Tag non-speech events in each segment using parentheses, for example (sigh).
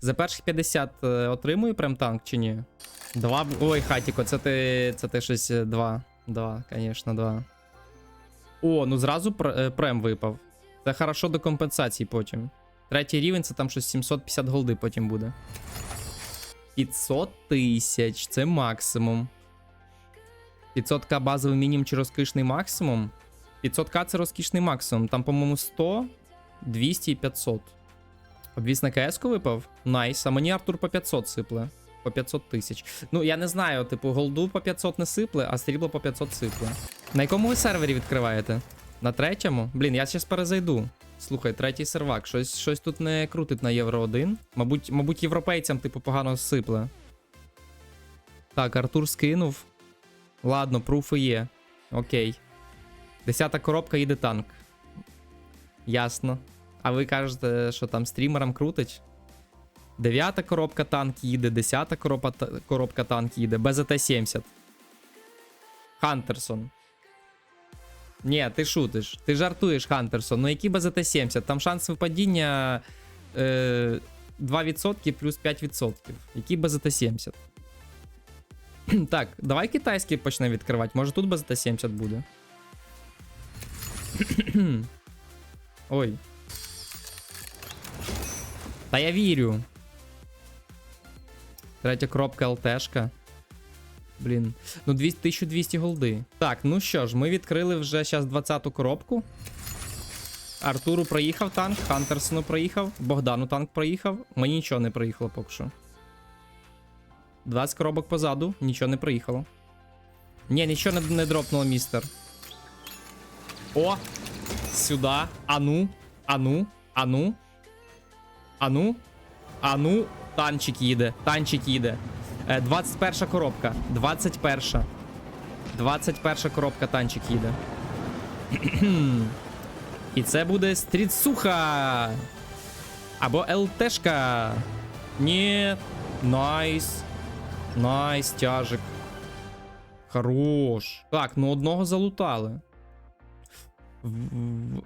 За перших 50 е, отримую прем танк чи ні? Два. Ой, хатіко, це ти. Це ти щось. е, Два. Два, звісно, два. О, ну зразу е, прем випав. Це хорошо до компенсації потім. Третій рівень це там щось 750 голди потім буде. 500 тисяч, це максимум. 500к базовий мінімум чи розкішний максимум. 500к це розкішний максимум. Там, по-моєму, 100, 200 і 500. Обвіз на КС випав? Найс. А мені Артур по 500 сипле. По 500 тисяч. Ну, я не знаю, типу, голду по 500 не сипле, а срібло по 500 сипле. На якому ви сервері відкриваєте? На третьому? Блін, я зараз перезайду. Слухай, третій сервак. Щось, щось тут не крутить на Євро 1. Мабуть, мабуть, європейцям, типу, погано сипле. Так, Артур скинув. Ладно, пруфи є. Окей. Десята коробка їде танк. Ясно. А ви кажете, що там стрімерам крутить? Дев'ята коробка танк їде, десята коробка, коробка танк їде, БЗТ-70. Хантерсон. Ні, ти шутиш. Ти жартуєш, Хантерсон. Ну які БЗТ-70? Там шанс випадіння е, 2% плюс 5%. Які БЗТ-70? (clears throat) Так, давай китайський почнемо відкривати. Може тут БЗТ-70 буде. (clears throat) Ой. Та я вірю. Третя коробка ЛТшка. Блін. Ну, 1200 голди. Так, ну що ж, ми відкрили вже зараз 20-ту коробку. Артуру проїхав танк, Хантерсону проїхав, Богдану танк проїхав. Мені нічого не проїхало поки що. 20 коробок позаду, нічого не проїхало. Ні, нічого не, не дропнуло, містер. О! Сюди. Ану. Ану. Ану. Ану. Ану. Танчик їде. Танчик їде. Е, 21 коробка. 21. 21 коробка танчик їде. І це буде стрітсуха. Або ЛТшка. Ні. Найс. Найс, тяжик. Хорош. Так, ну одного залутали. В-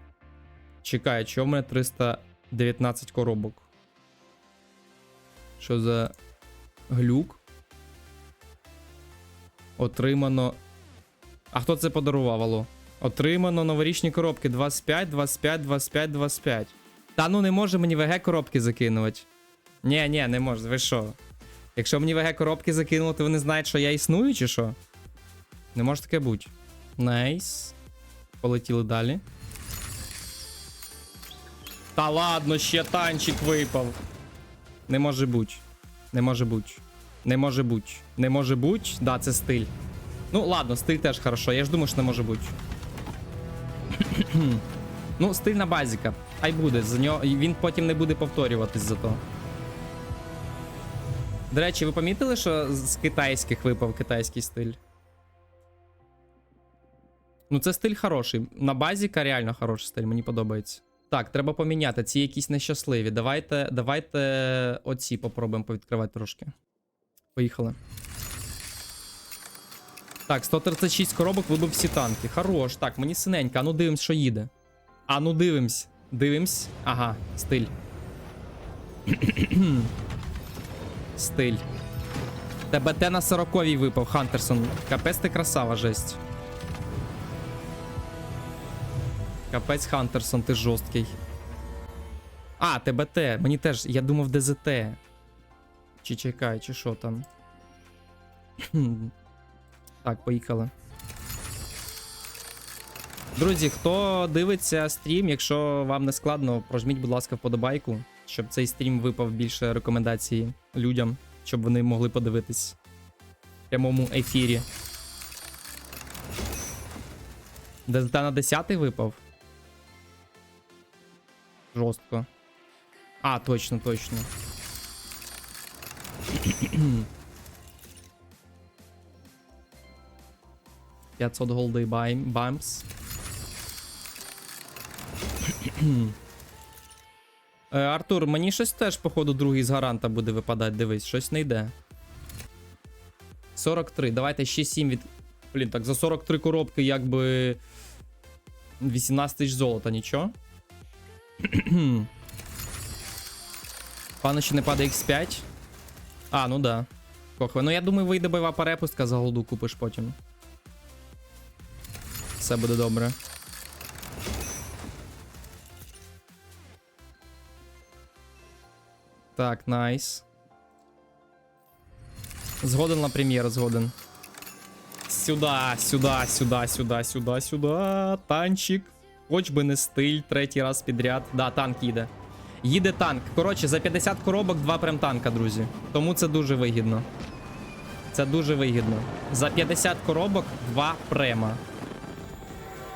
Чекай, чого в мене 319 коробок? Що за глюк? Отримано. А хто це подарував, алло? Отримано новорічні коробки 25, 25, 25, 25. Та ну не може мені ВГ коробки закинувати. Ні, ні, не може. Ви що? Якщо мені ВГ коробки закинули, то вони знають, що я існую, чи що? Не може таке бути. Найс. Полетіли далі. Та ладно, ще танчик випав. Не може бути. Не може бути. Не може бути. Не може бути. Да, це стиль. Ну, ладно, стиль теж хорошо. Я ж думаю, що не може бути. ну, стильна базіка. Хай буде. За нього... Він потім не буде повторюватись за то. До речі, ви помітили, що з китайських випав китайський стиль? Ну, це стиль хороший. На базіка реально хороший стиль, мені подобається. Так, треба поміняти. Ці якісь нещасливі. Давайте, давайте оці попробуємо повідкривати трошки. Поїхали. Так, 136 коробок вибив всі танки. Хорош. Так, мені синенька. А ну дивимось, що їде. А ну дивимось. Дивимось. Ага, стиль. стиль. ТБТ на 40 випав, Хантерсон. Капець ти красава, жесть. Капець Хантерсон, ти жорсткий. А, ТБТ. Мені теж. Я думав ДЗТ. Чи чекай, чи що там. так, поїхали. Друзі, хто дивиться стрім, якщо вам не складно, прожміть, будь ласка, вподобайку, щоб цей стрім випав більше рекомендацій людям, щоб вони могли подивитись в прямому ефірі. ДЗТ на 10 випав. Жорстко. А, точно, точно. (clears throat) П'ятсот голди байм, бампс. (clears throat) Е, Артур, мені щось теж, походу, другий з гаранта буде випадати. Дивись, щось не йде. 43. Давайте ще 7 від. Блін, так за 43 коробки, якби. 18 тисяч золота, нічого. (clears throat) Пане, ще не падає X5. А, ну да. Кохве. Ну я думаю, вийде бойова перепустка, за голду купиш потім. Все буде добре. Так, найс. Згоден на прем'єр, згоден. Сюда, сюда, сюда, сюда, сюда, сюда. Танчик. Хоч би не стиль, третій раз підряд. Да, танк їде. Їде танк. Коротше, за 50 коробок два прем-танка, друзі. Тому це дуже вигідно. Це дуже вигідно. За 50 коробок два према.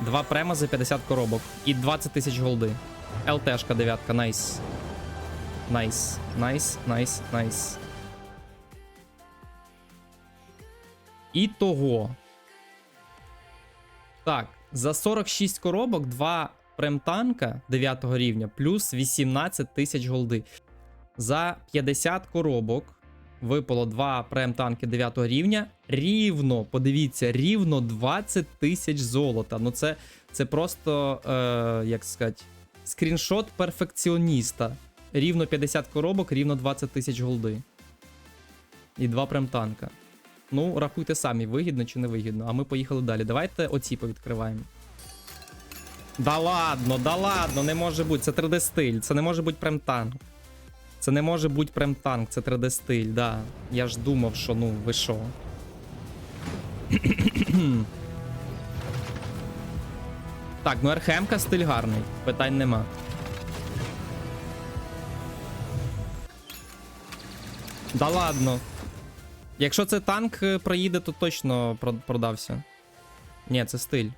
Два према за 50 коробок. І 20 тисяч голди. ЛТшка дев'ятка, найс. Найс, найс, найс, найс. І того. Так, за 46 коробок два премтанка 9 рівня плюс 18 тисяч голди. За 50 коробок випало два прем-танки 9 рівня. Рівно, подивіться, рівно 20 тисяч золота. Ну це, це просто, е, як сказати, скріншот перфекціоніста. Рівно 50 коробок, рівно 20 тисяч голди. І два прем-танка. Ну, рахуйте самі, вигідно чи не вигідно. А ми поїхали далі. Давайте оці повідкриваємо. Да ладно, да ладно, не може бути. Це 3D стиль. Це не може бути прем-танк. Це не може бути прем-танк, це 3D стиль, да. Я ж думав, що ну, ви що. (clears throat) так, ну РХМ-ка стиль гарний, питань нема. Да ладно. Якщо це танк е, проїде, то точно продався. Ні, це стиль.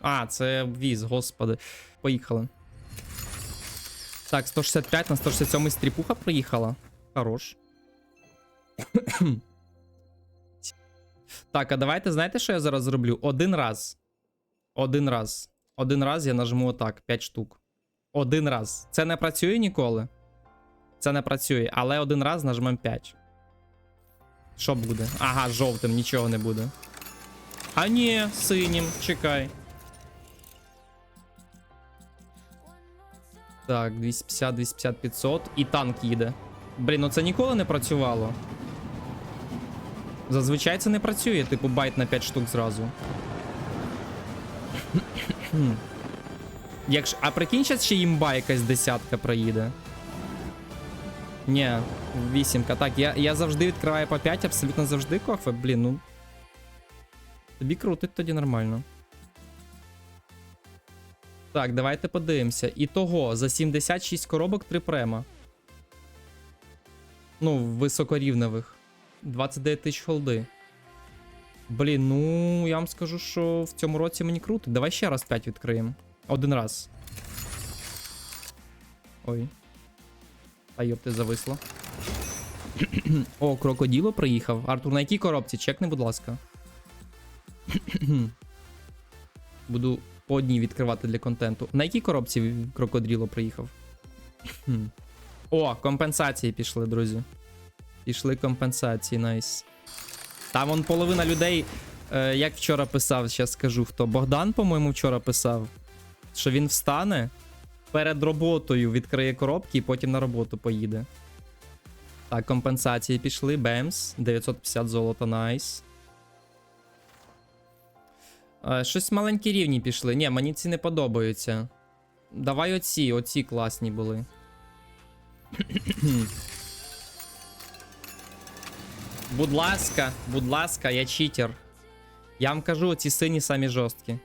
А, це віз, господи. Поїхали. Так, 165 на 167 стріпуха проїхала. Хорош. (coughs) так, а давайте знаєте, що я зараз зроблю? Один раз. Один раз. Один раз я нажму отак, 5 штук. Один раз. Це не працює ніколи. Це не працює, але один раз нажмем 5. Що буде? Ага, жовтим нічого не буде. А ні, синім, чекай. Так, 250, 250, 500. І танк їде. Блін, ну це ніколи не працювало. Зазвичай це не працює, типу байт на 5 штук зразу. Якщо... А прикинь, щас ще імба якась десятка проїде. Ні, вісімка. Так, я, я завжди відкриваю по 5, абсолютно завжди кофе. Блін, ну. Тобі крутить тоді нормально. Так, давайте подивимося. І того, за 76 коробок 3 према. Ну, високорівневих. 29 тисяч холди. Блін, ну я вам скажу, що в цьому році мені круто. Давай ще раз 5 відкриємо. Один раз. Ой. А йоп, ти зависло. О, крокоділо приїхав. Артур, на якій коробці? Чекни, будь ласка. Буду по одній відкривати для контенту. На якій коробці крокоділо приїхав? О, компенсації пішли, друзі. Пішли компенсації, найс. Там вон половина людей, е, як вчора писав, зараз скажу хто. Богдан, по-моєму, вчора писав, що він встане перед роботою, відкриє коробки і потім на роботу поїде. Так, компенсації пішли. Бемс. 950 золота, найс. Е, Щось маленькі рівні пішли. Ні, мені ці не подобаються. Давай оці, оці класні були. будь ласка, будь ласка, я читер. Я вам кажу, ці сині самі жорсткі.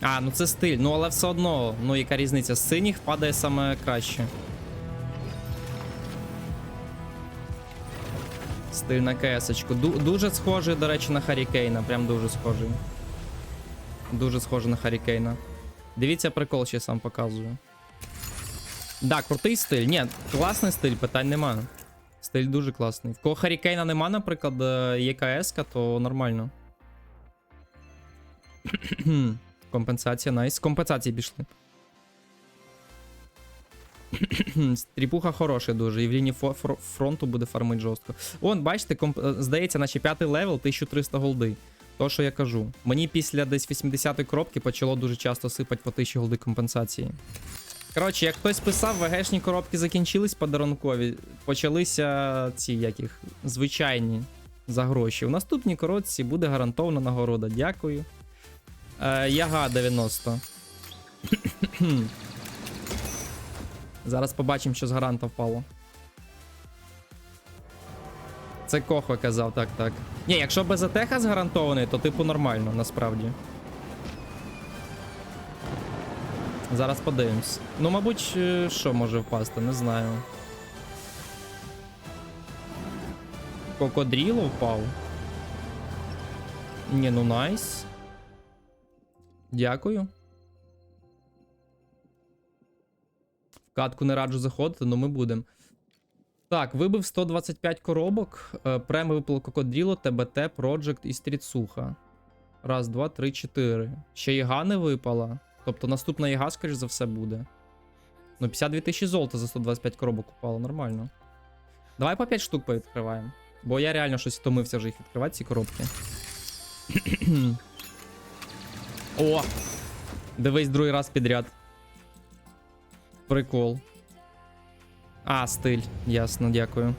А, ну це стиль. Ну, але все одно, ну яка різниця? З синіх падає саме краще. Стиль на кесочку. Ду- дуже схожий, до речі, на Харікейна. Прям дуже схожий. Дуже схожий на Харікейна. Дивіться прикол, ще сам показую. Да, крутий стиль. Ні, класний стиль, питань нема. Стиль дуже класний. В кого Харікейна нема, наприклад, е, є КС, то нормально. (clears throat) Компенсація, найс. Компенсації пішли. (clears throat) Стріпуха хороший дуже, і в лінії фронту буде фармить жорстко. Вон, бачите, комп... е, здається, наче п'ятий левел 1300 голди. То, що я кажу. Мені після десь 80-ї коробки почало дуже часто сипати по 1000 голди компенсації. Коротше, як хтось писав, ВГшні коробки закінчились подарункові. Почалися ці яких звичайні за гроші. У наступній коробці буде гарантована нагорода. Дякую. Е, Яга 90. Зараз побачимо, що з гаранта впало. Це Кохо казав, так, так. Ні, якщо без атеха згарантований, то типу нормально, насправді. Зараз подивимось. Ну, мабуть, е, що може впасти, не знаю. Кокодріло впав. Ні, ну найс. Дякую. В катку не раджу заходити, але ми будемо. Так, вибив 125 коробок. Е, Прем випало Кокодріло, ТБТ, Project і Стріцуха. Раз, два, три, чотири. Ще яга не випала. Тобто наступна яга, скоріш за все, буде. Ну, 52 тисячі золота за 125 коробок упало, нормально. Давай по 5 штук повідкриваємо. Бо я реально щось втомився вже їх відкривати, ці коробки. (clears throat) О! Дивись другий раз підряд. Прикол. А, стиль. Ясно, дякую.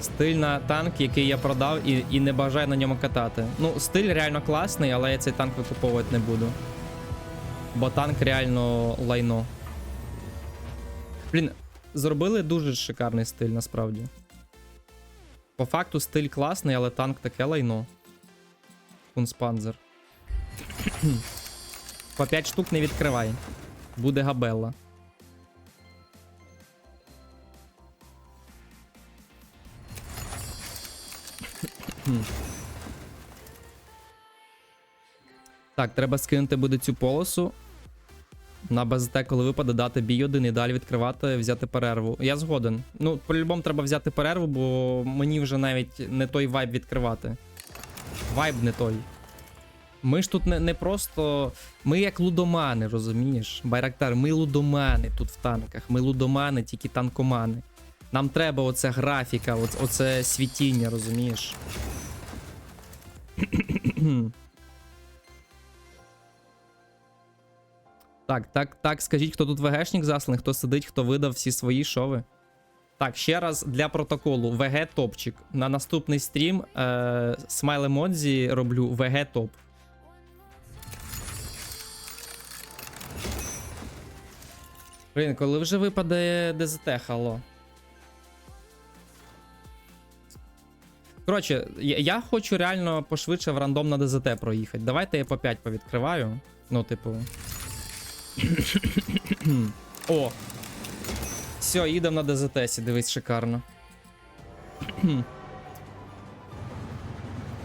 Стиль на танк, який я продав і, і не бажаю на ньому катати. Ну, стиль реально класний, але я цей танк викуповувати не буду. Бо танк реально лайно. Блін, зробили дуже шикарний стиль, насправді. По факту стиль класний, але танк таке лайно. Кунспанзер. (clears throat) По 5 штук не відкривай. Буде габелла. (clears throat) Так, треба скинути буде цю полосу. На БЗТ, коли випаде, дати бій один і далі відкривати, взяти перерву. Я згоден. Ну, по-любому треба взяти перерву, бо мені вже навіть не той вайб відкривати. Вайб не той. Ми ж тут не, не просто. Ми як лудомани, розумієш? Байрактар, ми лудомани тут в танках. Ми лудомани, тільки танкомани. Нам треба оця графіка, оце, оце світіння, розумієш? Так, так, так, скажіть, хто тут ВГшник засланий, хто сидить, хто видав всі свої шови. Так, ще раз для протоколу. ВГ топчик. На наступний стрім е, смайл емодзі роблю ВГ топ. Блін, коли вже випаде ДЗТ, хало. Коротше, я, хочу реально пошвидше в рандом на ДЗТ проїхати. Давайте я по 5 повідкриваю. Ну, типу. (coughs) О! Все, їдемо на ДЗТ, дивись, шикарно.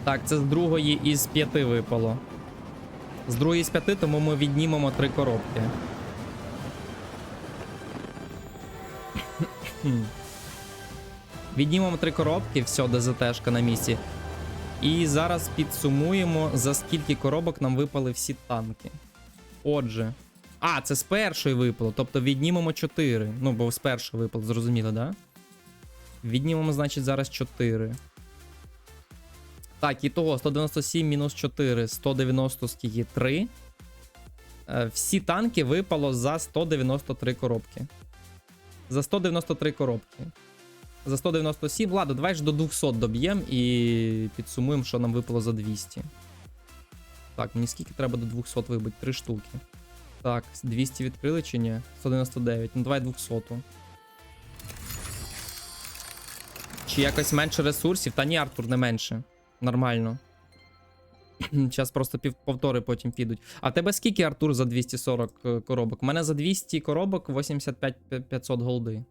так, це з другої із п'яти випало. З другої з п'яти, тому ми віднімемо три коробки. Віднімемо три коробки, все, ДЗТшка на місці. І зараз підсумуємо, за скільки коробок нам випали всі танки. Отже. А, це з першої випало. Тобто віднімемо 4. Ну, бо з першої випало, зрозуміло, да? Віднімемо, значить, зараз 4. Так, і того 197 мінус 4, 190 скільки 3. Е, всі танки випало за 193 коробки. За 193 коробки. За 197. Ладно, давай ж до 200 доб'ємо і підсумуємо, що нам випало за 200. Так, мені скільки треба до 200 вибити? 3 штуки. Так, 200 відкрили чи ні? 199. Ну давай 200. Чи якось менше ресурсів? Та ні, Артур, не менше. Нормально. (clears throat) Зараз просто повтори потім підуть. А тебе скільки, Артур, за 240 е, коробок? У мене за 200 коробок 85 500 голди.